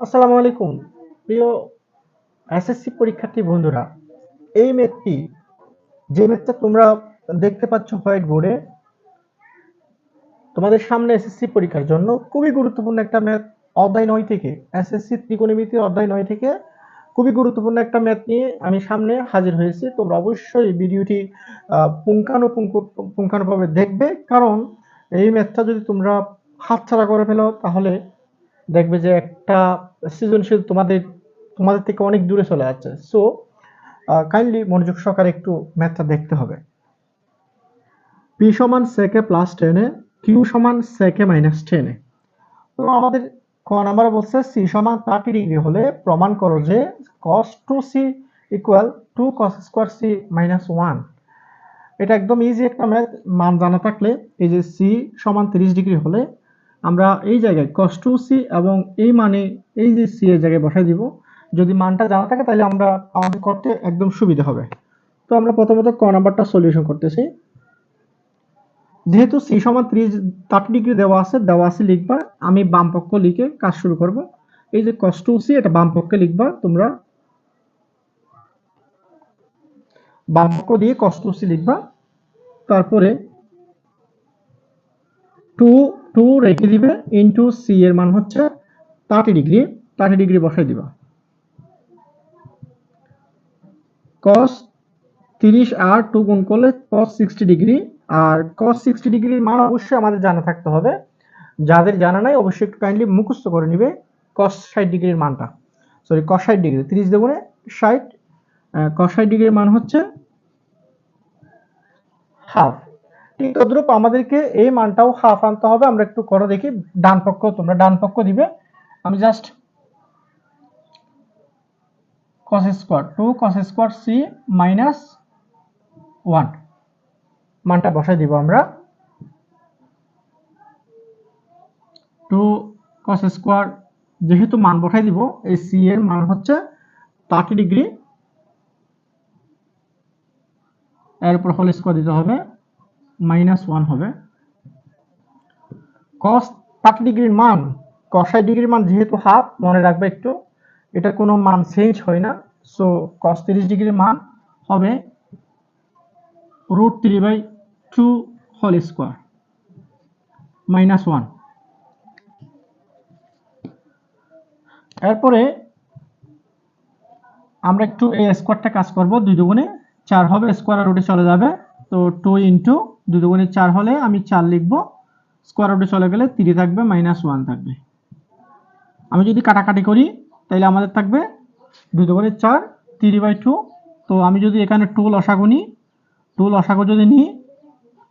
আসসালামু আলাইকুম। প্রিয় এসএসসি পরীক্ষার্থী বন্ধুরা, এই ম্যাথটি যে ম্যাথটা তোমরা দেখতে পাচ্ছ হোয়াইট বোর্ডে, তোমাদের সামনে এসএসসি পরীক্ষার জন্য খুবই গুরুত্বপূর্ণ একটা ম্যাথ অধ্যায় নয় থেকে এসএসসি ত্রিকোণমিতির অধ্যায় নয় থেকে খুবই গুরুত্বপূর্ণ একটা ম্যাথ নিয়ে আমি সামনে হাজির হয়েছি। তোমরা অবশ্যই ভিডিওটি পুঙ্খানুপুঙ্খ, পুঙ্খানুভাবে দেখবে, কারণ এই ম্যাথটা যদি তোমরা হাতছাড়া করে ফেলো, তাহলে দেখবে যে একটা সৃজনশীল তোমাদের তোমাদের থেকে অনেক দূরে চলে যাচ্ছে। সো কাইন্ডলি মনোযোগ সহকারে একটু ম্যাথটা দেখতে হবে। পি সমান সেকে প্লাস টেনে কিউ সমান সেকে মাইনাস টেনে তো আমাদের ক নাম্বার বলছে সি সমান থার্টি ডিগ্রি হলে প্রমাণ করো যে cos two C equal to cos square C minus one এটা একদম ইজি একটা ম্যাথ মান জানা থাকলে, এই যে সি সমান তিরিশ ডিগ্রি হলে আমরা এই জায়গায় কষ্ট সি এবং এই মানে এই যে সি এর জায়গায় বসাই দিব। যদি মানটা জানা থাকে তাহলে আমরা আমাদের করতে একদম সুবিধা হবে। তো আমরা প্রথমত ক নাম্বারটা সলিউশন করতেছি। যেহেতু সি সমান ত্রিশ থার্টি ডিগ্রি দেওয়া আছে দেওয়া আছে লিখবা। আমি বাম পক্ষ লিখে কাজ শুরু করব। এই যে কষ্ট সি এটা বাম পক্ষে লিখবা। তোমরা বাম পক্ষ দিয়ে কষ্ট সি লিখবা। তারপরে টু টু রেখে দিবে ইন্টু সি এর মান হচ্ছে থার্টি ডিগ্রি থার্টি ডিগ্রি বসাই দিবা। কস তিরিশ আর টু গুণ করলে কস সিক্সটি ডিগ্রি আর কস সিক্সটি ডিগ্রির মান অবশ্যই আমাদের জানা থাকতে হবে। যাদের জানা নাই, অবশ্যই একটু কাইন্ডলি মুখস্থ করে নিবে কস ষাট ডিগ্রির মানটা। সরি কস ষাট ডিগ্রি তিরিশ দেগুণে ষাট কস ষাট ডিগ্রির মান হচ্ছে হাফ ঠিক আমাদেরকে এই মানটাও হাফ আনতে হবে। আমরা একটু করো দেখি। ডান পক্ষ, তোমরা ডান পক্ষ দিবে। আমি just cos square two cos square C minus one মানটা বসাই দিব আমরা। টু cos স্কোয়ার যেহেতু মান বসাই দিব, এই সি এর মান হচ্ছে থার্টি ডিগ্রি এর উপর হোল স্কোয়ার দিতে হবে। মাইনাস ওয়ান হবে। কস থার্টি ডিগ্রির মান কষাই ডিগ্রির মান যেহেতু হাফ মনে রাখবে একটু, এটা কোনো মান চেঞ্জ হয় না। সো কস তিরিশ ডিগ্রির মান হবে root three by two whole square minus one এরপরে আমরা একটু এই স্কোয়ারটা কাজ করব, দুই দুগুণে। চার হবে স্কোয়ার রুটে চলে যাবে, তো টু ইন্টু দুই দুগুণে চার হলে আমি চার লিখব স্কোয়ার রুটে চলে গেলে তিরি থাকবে মাইনাস ওয়ান থাকবে। আমি যদি কাটাকাটি করি তাহলে আমাদের থাকবে দুই দুগুণে চার, তিরি বাই টু তো আমি যদি এখানে টু লসাগু নিই টু লসাগু যদি নিই,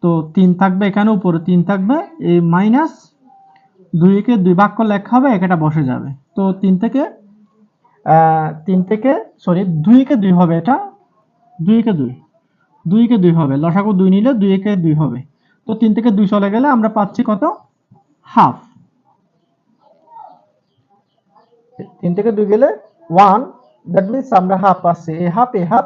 তো তিন থাকবে এখানে উপরে, তিন থাকবে এই মাইনাস দুইকে দুই ভাগ লেখা হবে একটা বসে যাবে। তো তিন থেকে তিন থেকে সরি দুইকে দুই হবে এটা দুইকে দুই। দুইকে দুই হবে। লসাগু দুই নিলে দুইকে দুই হবে। তো তিন থেকে দুই চলে গেলে আমরা পাচ্ছি কত? হাফ। তিন থেকে দুই গেলে ওয়ান দ্যাট মিনস আমরা হাফ পাচ্ছি। এই হাফ এই হাফ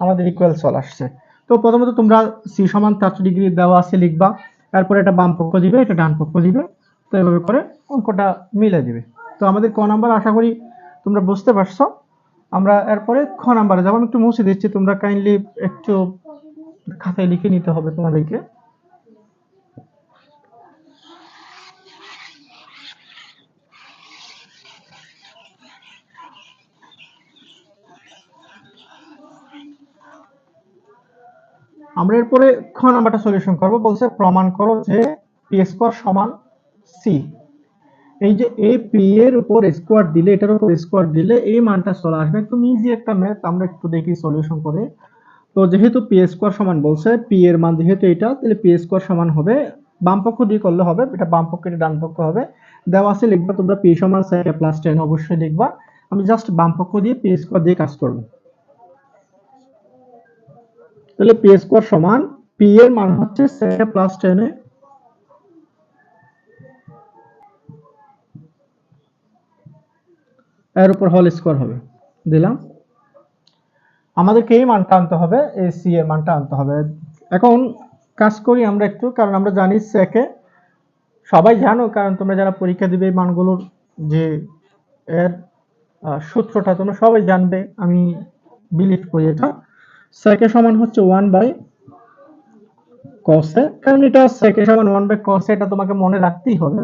আমাদের ইকুয়াল চলে আসছে। তো প্রথমত তোমরা সি সমান চারশো ডিগ্রি দেওয়া আছে লিখবা। তারপরে এটা বাম পক্ষ দিবে, এটা ডান পক্ষ দিবে। তো এভাবে করে অঙ্কটা মিলে দিবে। তো আমাদের ক নাম্বার আশা করি তোমরা বুঝতে পারছ। আমরা এরপরে খ নাম্বারে যাব। আমি একটু মুছে দিচ্ছি। তোমরা কাইন্ডলি একটু খাতায় লিখে নিতে হবে তোমাদেরকে। আমরা এরপরে খ নাম্বারটা সলিউশন করব। বলছে, প্রমাণ করো যে পি স্কোয়ার সমান সি এই যে এ পি এর উপর স্কোয়ার দিলে, এটার উপর স্কোয়ার দিলে এই মানটা চলে আসবে। একদম ইজি একটা ম্যাথ আমরা একটু দেখি সলিউশন করে। তো যেহেতু পি স্কোয়ার সমান বলছে পি এর মান যেহেতু এটা তাহলে পি স্কোয়ার সমান হবে, বাম দিয়ে করলে হবে, এটা বাম এটা ডান হবে। দেওয়া আছে লিখবা তোমরা পি সমান প্লাস টেন অবশ্যই লিখবা। আমি জাস্ট বাম দিয়ে পি স্কোয়ার দিয়ে কাজ করব। তাহলে পি স্কোয়ার সমান পি এর মান হচ্ছে প্লাস টেনে এর উপর হোল স্কোয়ার হবে। দিলাম। আমাদেরকে এই মানটা আনতে হবে, এই সি এর মানটা আনতে হবে। এখন কাজ করি আমরা একটু, কারণ আমরা জানি সেকে সবাই জানো, কারণ তোমরা যারা পরীক্ষা দিবে এই মানগুলোর যে এর সূত্রটা, তোমরা সবাই জানবে, আমি বিলিভ করি এটা। সেকে সমান হচ্ছে ওয়ান বাই কসে কারণ এটা সেকে সমান ওয়ান বাই কসে এটা তোমাকে মনে রাখতেই হবে।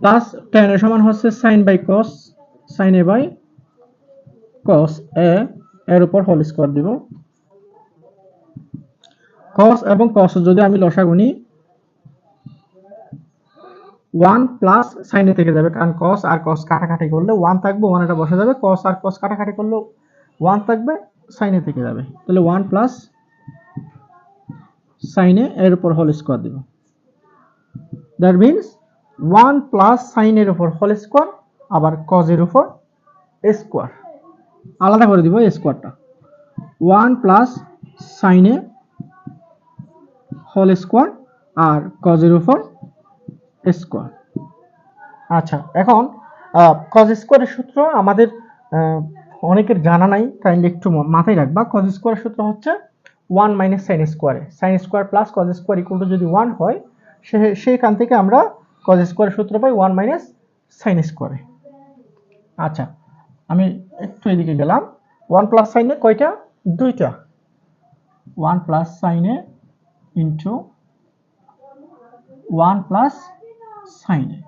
প্লাস টেন এর সমান হচ্ছে sine by cos sine A by cos A এর উপর হোল স্কোয়ার দিব। কস এবং কস যদি আমি লসাগু নিই ওয়ান প্লাস সাইনে থেকে যাবে, কারণ কস আর কস কাটাকাটি করলে ওয়ান থাকবে ওয়ান এটা বসে যাবে কস আর কস কাটাকাটি করলে ওয়ান থাকবে সাইনে থেকে যাবে। তাহলে ওয়ান প্লাস সাইনে এর উপর হোল স্কোয়ার দিব। দ্যাট মিনস ওয়ান প্লাস সাইনের উপর হোল স্কোয়ার আবার কজের উপর স্কোয়ার আলাদা করে দিব স্কোয়ারটা one plus sine A whole square আর কজের উপর স্কোয়ার আচ্ছা এখন কজ স্কোয়ারের সূত্র আমাদের অনেকের জানা নাই কাইন্ডলি একটু মাথায় রাখবা। কজ স্কোয়ারের সূত্র হচ্ছে one minus sine square A sine square plus cos square equal যদি ওয়ান হয়, সে সেইখান থেকে আমরা কজ স্কোয়ারের সূত্র পাই ওয়ান মাইনাস সাইন স্কোয়ারে আচ্ছা আমি একটু এদিকে গেলাম। ওয়ান প্লাস সাইনে কয়টা? দুইটা। One plus sine A into one plus sine A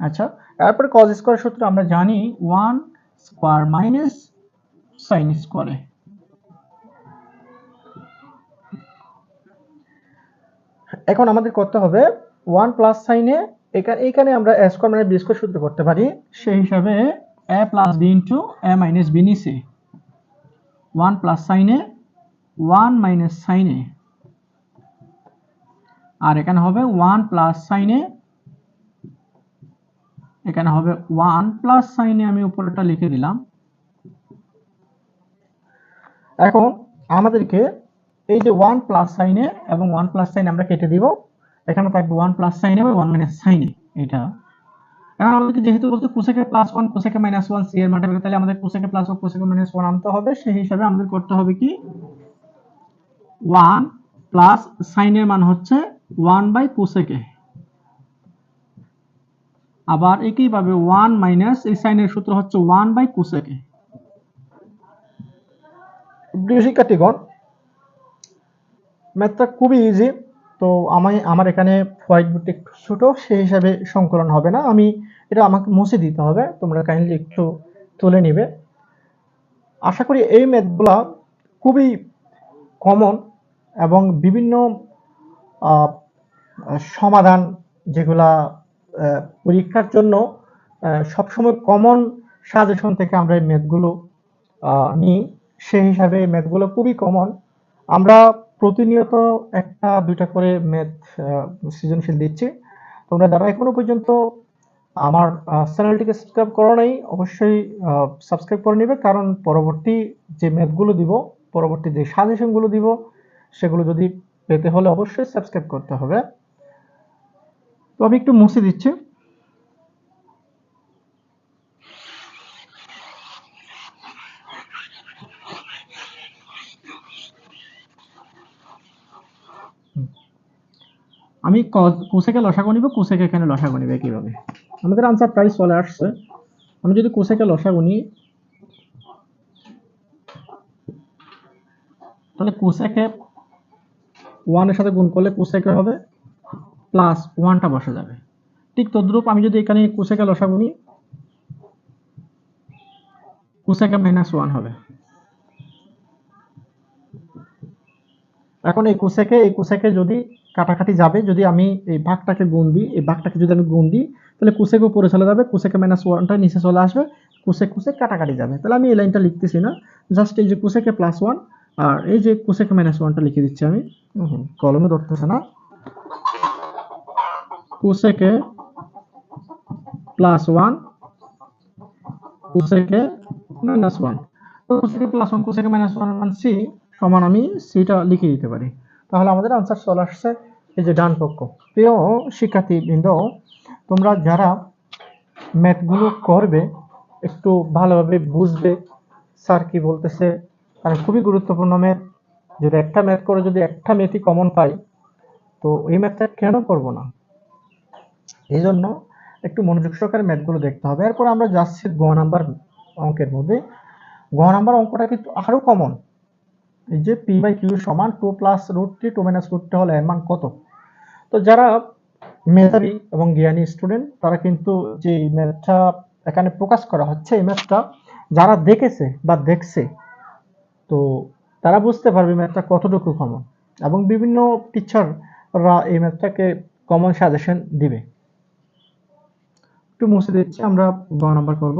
আচ্ছা এরপরে কজ স্কোয়ার সূত্র আমরা জানি ওয়ান স্কোয়ার মাইনাস সাইন স্কোয়ারে এখন আমাদের করতে হবে ওয়ান প্লাস সাইনে এখানে এখানে আমরা এ স্কোয়ার মানে বি স্কোয়ার সূত্র করতে পারি। সেই হিসাবে A plus B into A minus B নিচে। One plus sine A one minus sine A আর এখানে হবে ওয়ান প্লাস সাইনে এখানে হবে ওয়ান প্লাস সাইনে আমি উপরেটা লিখে দিলাম। এখন আমাদেরকে এই যে ওয়ান প্লাস সাইনে এবং ওয়ান প্লাস সাইন আমরা কেটে দিব। এখানে থাকবে ওয়ান প্লাস সাইনে বা ওয়ান মাইনাস সাইনে এটা। এখন আমাদেরকে যেহেতু বলছে cosec A plus one cosec A minus one C এর মাঠে তাহলে আমাদের কোসেকে প্লাস ও কোসেকে মাইনাস ওয়ান আনতে হবে। সেই হিসাবে আমাদের করতে হবে কি? ওয়ান প্লাস সাইনের মান হচ্ছে ওয়ান বাই কোসেকে আবার একইভাবে ওয়ান মাইনাস এই সাইনের সূত্র হচ্ছে ওয়ান বাই কোসেকে প্রিয় শিক্ষার্থীগণ ম্যাথটা খুবই ইজি তো আমি আমার এখানে হোয়াইট বোর্ডটা একটু ছোট, সেই হিসাবে সংকলন হবে না। আমি এটা আমাকে মুছে দিতে হবে। তোমরা কাইন্ডলি একটু তুলে নিবে। আশা করি এই ম্যাথগুলা খুবই কমন এবং বিভিন্ন সমাধান যেগুলা পরীক্ষার জন্য সবসময় কমন সাজেশন থেকে আমরা এই ম্যাথগুলো নিই। সেই হিসাবে এই ম্যাথগুলো খুবই কমন আমরা প্রতিনিয়ত একটা, দুইটা করে ম্যাথ সৃজনশীল দিচ্ছি। তোমরা যারা এখনও পর্যন্ত আমার চ্যানেলটিকে সাবস্ক্রাইব করো নাই, অবশ্যই সাবস্ক্রাইব করে নেবে। কারণ পরবর্তী যে ম্যাথগুলো দিব, পরবর্তী যে সাজেশনগুলো দিব, সেগুলো যদি পেতে হলে অবশ্যই সাবস্ক্রাইব করতে হবে। তো আমি একটু মুছে দিচ্ছি। আমি কোসেকে লসাগু নিব, কোসেকে এখানে লসাগু নিবে কীভাবে? আমাদের আনসার প্রায় চলে আসছে। আমি যদি কোসেকে লসাগু নিই, তাহলে কোসেকে ওয়ানের সাথে গুণ করলে কোসেকে হবে? প্লাস ওয়ানটা বসে যাবে। ঠিক তদ্রুপ আমি যদি এখানে কোসেকে লসাগু নিই, কোসেকে মাইনাস ওয়ান হবে। এখন এই কোসেকে এই কোসেকে যদি কাটাকাটি যাবে, যদি আমি এই ভাগটাকে গুণ দিই, এই ভাগটাকে যদি আমি গুণ দিই, তাহলে কুসেকে উপরে চলে যাবে, কুসেকে মাইনাস ওয়ানটা নিচে চলে আসবে, কুসেক কুসেক কাটাকাটি যাবে। তাহলে আমি এই লাইনটা লিখতেছি না জাস্ট এই যে কুসেকে প্লাস ওয়ান আর এই যে কুসেকে মাইনাস ওয়ানটা লিখে দিচ্ছি আমি। কলমে ধরতেছে না। Cosec A plus one cosec A minus one cosec A plus one cosec A minus one C সমান আমি সিটা লিখে দিতে পারি। তাহলে আমাদের আনসার চলে আসছে এই যে ডান পক্ষ। প্রিয় শিক্ষার্থীবৃন্দ, তোমরা যারা ম্যাথগুলো করবে, একটু ভালোভাবে বুঝবে স্যার কি বলতেছে, কারণ খুবই গুরুত্বপূর্ণ ম্যাথ যদি একটা ম্যাথ করে যদি একটা ম্যাথই কমন পাই, তো এই ম্যাথটা কেন করব না? এই জন্য একটু মনোযোগ সহকারে ম্যাথগুলো দেখতে হবে। এরপর আমরা যাচ্ছি গ নাম্বার অঙ্কের মধ্যে। গ নাম্বার অঙ্কটা কিন্তু আরও কমন এই যে পি বাই কিউ সমান two plus root three two minus root three হলে এর মান কত? তো যারা মেধাবী এবং জ্ঞানী স্টুডেন্ট তারা কিন্তু যে ম্যাথটা এখানে প্রকাশ করা হচ্ছে, এই ম্যাথটা যারা দেখেছে বা দেখছে, তো তারা বুঝতে পারবে ম্যাথটা কতটুকু কমন এবং বিভিন্ন টিচাররা এই ম্যাথটাকে কমন সাজেশন দিবে। একটু মুছে দিচ্ছি, আমরা গ নাম্বার করব।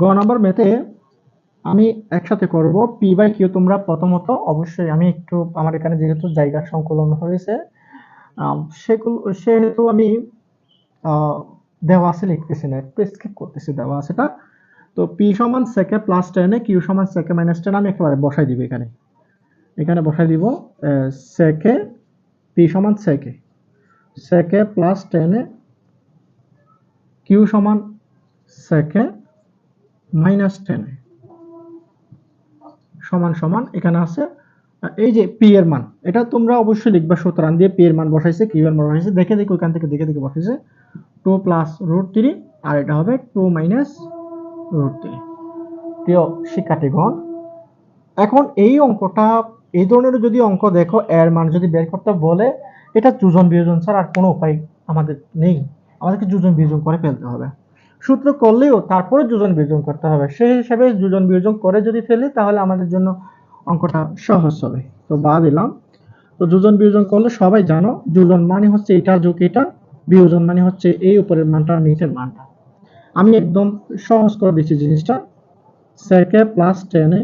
গ নাম্বার ম্যাথে আমি একসাথে করব। পি বাই কিউ তোমরা প্রথমত অবশ্যই আমি একটু আমার এখানে যেহেতু জায়গা সংকলন হয়েছে সেগুলো, সেহেতু আমি দেওয়া আছে লিখতেছি না, একটু স্কিপ করতেছি দেওয়া আছে এটা তো পি সমান সেকে প্লাস টেনে কিউ সমান সেকে মাইনাস টেন আমি একেবারে বসাই দিব এখানে। এখানে বসাই দিব সেকে পি সমান সেকে সেকে প্লাস টেনে কিউ সমান সেকে মাইনাস টেনে সমান সমান এখানে আছে এই যে পি এর মান, এটা তোমরা অবশ্যই লিখবা সুতরাং দিয়ে পি এর মান বসাইছে কিউ এর মান বসাইছে, দেখে দেখে ওখান থেকে, দেখে দেখে বসাইছে। টু প্লাস রুট থ্রি আর এটা হবে টু মাইনাস রুট থ্রি প্রিয় শিক্ষার্থীগণ, এখন এই অঙ্কটা, এই ধরনের যদি অঙ্ক দেখো, এর মান যদি বের করতে বলে, এটা যোজন বিয়োজন ছাড়া আর কোনো উপায় আমাদের নেই। আমাদেরকে যোজন বিয়োজন করে ফেলতে হবে। সূত্র করলেও তারপরে যোজন বিয়োজন করতে হবে। সেই হিসাবে যোজন বিয়োজন করে যদি ফেলি, তাহলে আমাদের জন্য অঙ্কটা সহজ হবে। তো বা দিলাম। তো যোজন বিয়োজন করলে সবাই জানো, যোজন মানে হচ্ছে এটা যোগ এটা, বিয়োজন মানে হচ্ছে এই উপরের মানটা নিচের মানটা। আমি একদম সহজ করে দিচ্ছি জিনিসটা। সেকে প্লাস টেনে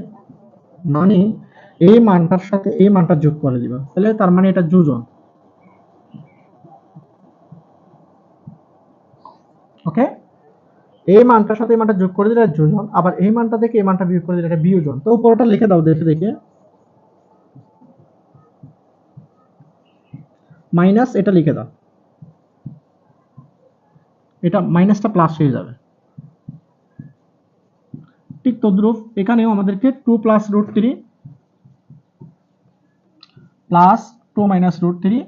মানে এই মানটার সাথে এই মানটা যোগ করে দিবা। তাহলে তার মানে এটা যোজন। ওকে এই মানটার সাথে এই মানটা যোগ করে দিলে যোজন আবার এই মানটা থেকে এই মানটা বিয়োগ করে দিলে এটা বিয়োজন। তো উপরটা লিখে দাও দেখে দেখে। মাইনাস এটা লিখে দাও। এটা মাইনাসটা প্লাস হয়ে যাবে। ঠিক তদ্রুপ, এখানেও আমাদেরকে two plus root three plus two minus root three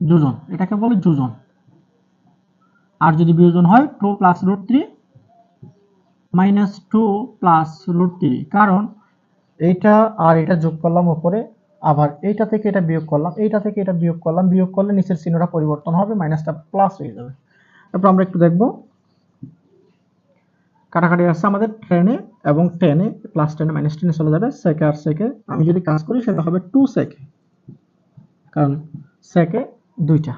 যোজন এটাকে বলে যোজন আর যদি বিয়োজন হয় two plus root three minus two plus root three কারণ এইটা আর এটা যোগ করলাম উপরে আবার এইটা থেকে এটা বিয়োগ করলাম, এইটা থেকে এটা বিয়োগ করলাম, বিয়োগ করলে নিচের চিহ্নটা পরিবর্তন হবে মাইনাসটা প্লাস হয়ে যাবে। তারপর আমরা একটু দেখব। কাটাকাটি আসছে আমাদের টেনে এবং টেনে প্লাস টেনে মাইনাস টেনে চলে যাবে সেকে আর সেকে আমি যদি কাজ করি, সেটা হবে টু সেকে কারণ সেকে দুইটা।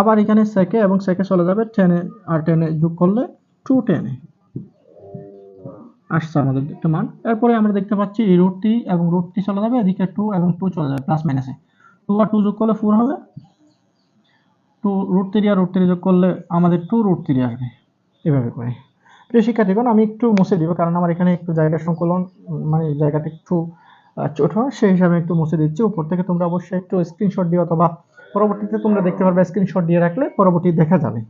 আবার এখানে সেকে এবং সেকে চলে যাবে টেনে আর টেনে যোগ করলে টু টেনে আসছে আমাদের একটা মান। এরপরে আমরা দেখতে পাচ্ছি এই রুট এবং রুট থ্রি চলে যাবে, এদিকে টু এবং টু চলে যাবে প্লাস মাইনাসে টু আর টু যোগ করলে ফোর হবে। টু রুট থ্রি আর রুট থ্রি যোগ করলে আমাদের টু রুট থ্রি আসবে, এভাবে করে। প্রিয় শিক্ষার্থীগণ, আমি একটু মুছে দিব, কারণ আমার এখানে একটু জায়গা সংকলন মানে জায়গাটা একটু ছোট, সেই হিসাবে একটু মুছে দিচ্ছি। উপর থেকে তোমরা অবশ্যই একটু স্ক্রিনশট দিও অথবা পরবর্তীতে তোমরা দেখতে পারবে স্ক্রিনশট দিয়ে রাখলে পরবর্তী দেখা যাবে।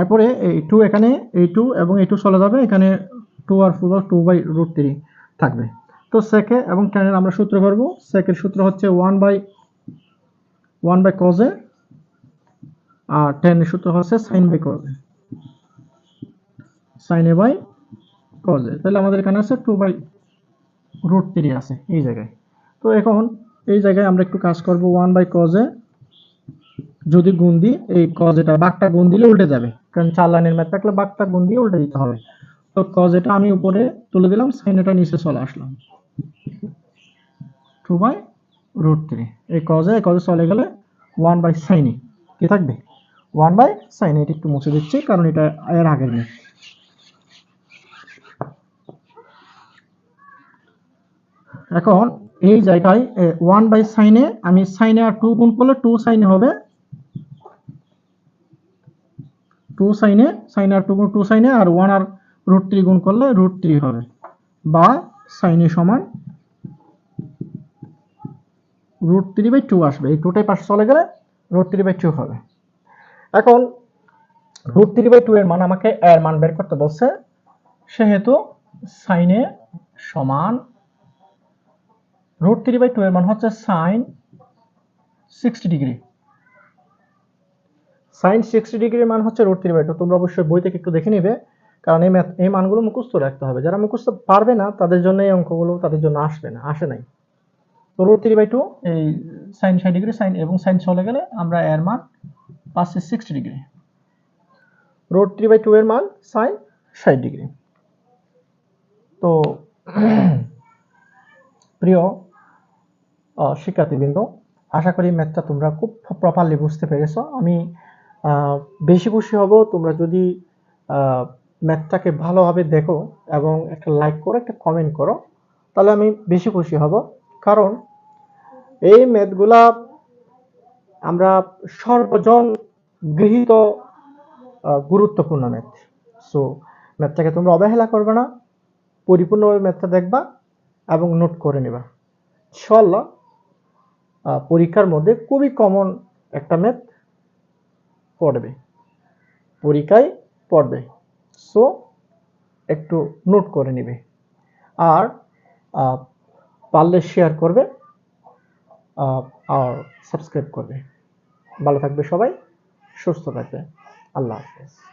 এরপরে এই টু এখানে, এই টু এবং এই টু চলে যাবে, এখানে two R four two by root three থাকবে। তো সেকে এবং টেনের আমরা সূত্র করব সেকের সূত্র হচ্ছে one by one by cos A আর টেনের সূত্র হচ্ছে sine by cos A sine A by cos A তাহলে আমাদের এখানে আছে টু বাই রুট থ্রি আছে এই জায়গায়। তো এখন এই জায়গায় আমরা একটু কাজ করব ওয়ান বাই কজে যদি গুণ দিই, এই কজ এটা বাঘটা গুণ দিলে উল্টে যাবে। কারণ চার লাইনের ম্যাথ থাকলে বাঘটা গুণ দিয়ে উল্টে দিতে হবে। তো কজ এটা আমি উপরে তুলে দিলাম সাইন এটা নিচে চলে আসলাম। টু বাই রুট থ্রি এই কজে এই কজে চলে গেলে ওয়ান বাই সাইনে কি থাকবে? ওয়ান বাই সাইনে, এটা একটু মুছে দিচ্ছি, কারণ এটা এর আগের নেই এখন এই জায়গায় ওয়ান বাই সাইনে আমি সাইনে আর টু গুণ করলে টু সাইনে হবে টু সাইনে সাইনে আর টু গুণ, টু সাইনে আর ওয়ান আর রুট থ্রি গুণ করলে রুট থ্রি হবে বা সাইন সমান রুট থ্রি বাই টু আসবে। এই টুটাই পাশে চলে গেলে রুট থ্রি বাই টু হবে। এখন রুট থ্রি বাই টু এর মান আমাকে এর মান বের করতে বলছে, সেহেতু সাইনে সমান রুট থ্রি বাই টু এর মান হচ্ছে sine sixty degree sine sixty ডিগ্রির মান হচ্ছে রুট থ্রি বাই টু তোমরা অবশ্যই বই থেকে একটু দেখে নিবে, কারণ এই ম্যাথ এই মানগুলো মুখস্থ রাখতে হবে। যারা মুখস্থ পারবে না, তাদের জন্য এই অঙ্কগুলো তাদের জন্য আসবে না, আসে নাই। তো রুট থ্রি বাই টু এই সাইন ষাট ডিগ্রি সাইন এবং সাইন চলে গেলে আমরা এর মান পাচ্ছি sixty degree root three by two এর মান সাইন ষাট ডিগ্রি তো, প্রিয় শিক্ষার্থীবৃন্দ, আশা করি ম্যাথটা তোমরা খুব প্রপারলি বুঝতে পেরেছ। আমি বেশি খুশি হব তোমরা যদি ম্যাথটাকে ভালোভাবে দেখো এবং একটা লাইক করো, একটা কমেন্ট করো, তাহলে আমি বেশি খুশি হব। কারণ, এই ম্যাথগুলা আমরা সর্বজন গৃহীত গুরুত্বপূর্ণ ম্যাথ। সো ম্যাথটাকে তোমরা অবহেলা করবে না পরিপূর্ণভাবে ম্যাথটা দেখবা এবং নোট করে নেবা। আহ, পরীক্ষার মধ্যে খুবই কমন একটা ম্যাথ পড়বে। পরীক্ষায় পড়বে। সো একটু নোট করে নেবে। আর পারলে শেয়ার করবে আর সাবস্ক্রাইব করবে। ভালো থাকবে সবাই সুস্থ থাকবে। আল্লাহ হাফেজ।